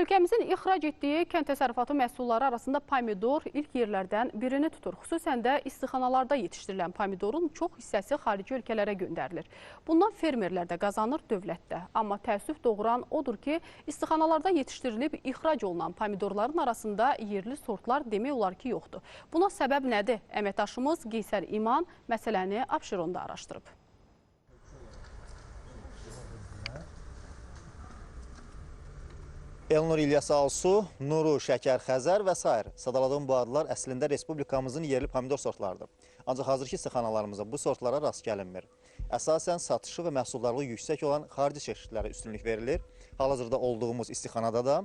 Ölkəmizin ixrac etdiyi kənd təsərrüfatı məhsulları arasında pomidor ilk yerlərdən birini tutur. Xüsusən də istixanalarda yetişdirilən pomidorun çox hissəsi xarici ölkələrə göndərilir. Bundan fermerlər də qazanır, dövlət də. Amma təəssüf doğuran odur ki, istixanalarda yetişdirilib ixrac olunan pomidorların arasında yerli sortlar demək olar ki, yoxdur. Buna səbəb nədir? Əməkdaşımız Qeysər İman məsələni Abşeronda araşdırıb. Elnur İlyas Alsu, Nuru Şəkər Xəzər və s. Sadaladığım bu adlar əslində Respublikamızın yerli pomidor sortlarıdır. Ancaq hazırki istixanalarımızda bu sortlara rast gəlinmir. Əsasən satışı və məhsuldarlığı yüksək olan xarici çeşidlərə üstünlük verilir. Hal-hazırda olduğumuz istixanada da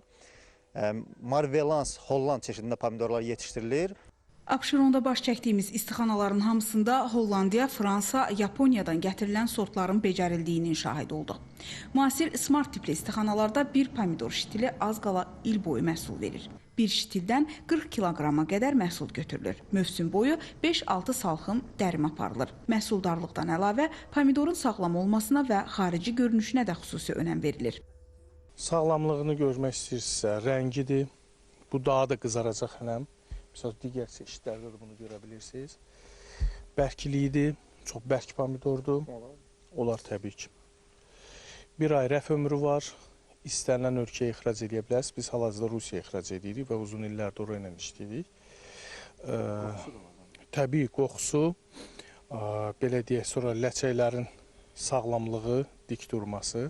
Marvelans Holland çeşidində pomidorlar yetişdirilir. Abşeronda baş çəkdiyimiz istixanaların hamısında Hollandiya, Fransa, Yaponiyadan gətirilən sortların becərildiyinin şahid olduq. Müasir smart tipli istixanalarda bir pomidor şitili az qala il boyu məhsul verir. Bir şitildən 40 kiloqrama qədər məhsul götürülür. Mövsüm boyu 5-6 salxım dərim aparılır. Məhsuldarlıqdan əlavə pomidorun sağlam olmasına və xarici görünüşünə də xüsusi önəm verilir. Sağlamlığını görmək istəyirsinizsə, rəngidir. Bu daha da qızaracaq hələm. Məsələn, digər çeşidlərdə də bunu görə bilirsiniz. Bərkliyidir, çox bərk pomidordur. Olar təbii ki. Bir ay rəf ömrü var. İstənilən ölkəyə ixrac edə bilərsiniz. Biz hal-hazırda Rusiyaya ixrac edirik və uzun illərdir ora ilə işləyirik. Ə, təbii qoxusu, ə, belə deyək, sonra ləçəklərin sağlamlığı, dik durması.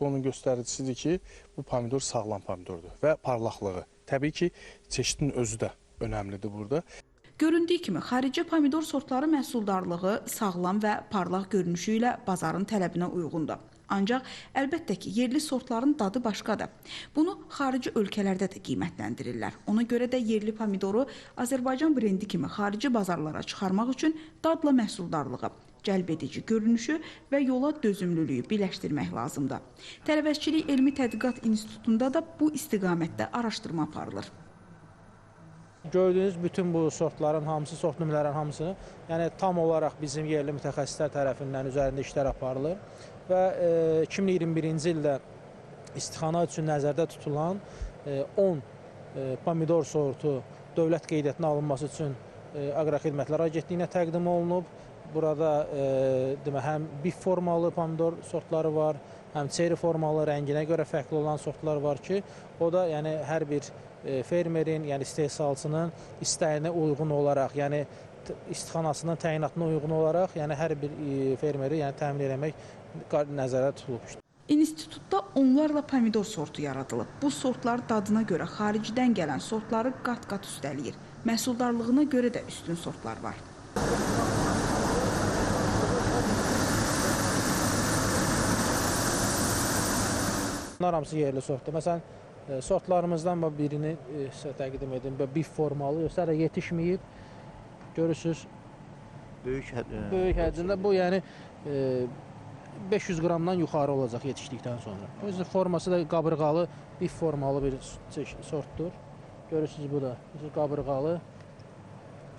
Bu onun göstəricisidir ki, bu pomidor sağlam pomidordur və parlaqlığı. Təbii ki, çeşidin özü də önəmlidir burada. Göründüyü kimi xarici pomidor sortları məhsuldarlığı sağlam və parlaq görünüşü ilə bazarın tələbinə uyğundur. Ancaq əlbəttə ki, yerli sortların dadı başqadır. Bunu xarici ölkələrdə də qiymətləndirirlər. Ona görə də yerli pomidoru Azərbaycan brendi kimi xarici bazarlara çıxarmaq üçün dadla məhsuldarlığı, cəlb edici görünüşü və yola dözümlülüyü birləşdirmək lazımdır. Tərəvəzçilik Elmi Tədqiqat İnstitutunda da bu istiqamətdə araşdırma aparılır. Gördüyünüz bütün bu sortların hamısı, sort nümunələrin hamısı, yəni tam olaraq bizim yerli mütəxəssislər tərəfindən üzərində işlər aparılır və e, 2021-ci ildə istixana üçün nəzərdə tutulan e, 10 e, pomidor sortu dövlət qeydiyyatına alınması üçün e, Aqroxidmətlər Agentliyinə təqdim olunub. Burada e, demə həm bif formalı pomidor sortları var, həm çeri formalı, rənginə görə fərqli olan sortlar var ki, o da yəni hər bir e, fermerin, yəni istehsalçının istəyinə uyğun olaraq, yəni istixanasının təyinatına uyğun olaraq, yəni hər bir e, fermeri yəni təmin etmək nəzərdə tutulub. İnstitutda onlarla pomidor sortu yaradılıb. Bu sortlar dadına görə xaricdən gələn sortları qat-qat üstələyir. Məhsuldarlığına görə də üstün sortlar var. Bunlar hamısı yerli sortdur. Məsələn, e, sortlarımızdan birini e, sizə təqdim edim. Bif formalı, yoxsa hələ yetişməyib. Görürsüz, Böyük həd- ə, böyük həcmdə bu yəni e, 500 qramdan yuxarı olacaq yetişdikdən sonra. Özü forması da qabırğalı, bif formalı bir sortdur. Görürsüz bu da qabırğalı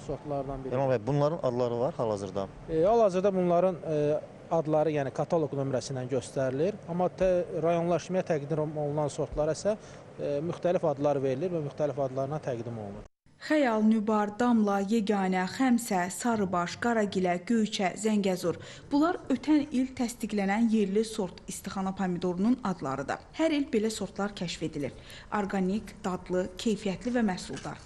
sortlardan biri. Elnur bəy, bunların adları var hal-hazırda. E, Hal-hazırda bunların e, adları yəni kataloq nömrəsi ilə göstərilir, amma tə, rayonlaşmaya təqdim olunan sortlara isə e, müxtəlif adlar verilir və müxtəlif adlarla təqdim olunur. Xəyal, Nübar, Damla, Yeganə, Xəmsə, Sarıbaş, Qaragilə, Göyçə, Zəngəzur. Bunlar ötən il təsdiqlənən yerli sort istixana pomidorunun adlarıdır. Hər il belə sortlar kəşf edilir. Orqanik, dadlı, keyfiyyətli və məhsuldar.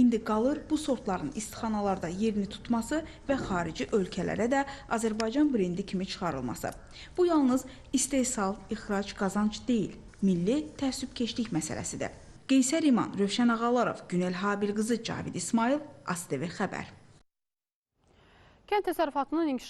İndi qalır bu sortların istixanalarda yerini tutması və xarici ölkələrə də Azərbaycan brendi kimi çıxarılması. Bu yalnız istehsal, ixrac, qazanc deyil, milli təəssübkeşlik məsələsidir. Qeysər İman, Rövşən Ağalarov, Günel Habil qızı Cavid İsmail, ASTV xəbər. Kənd təsərrüfatının inkişafı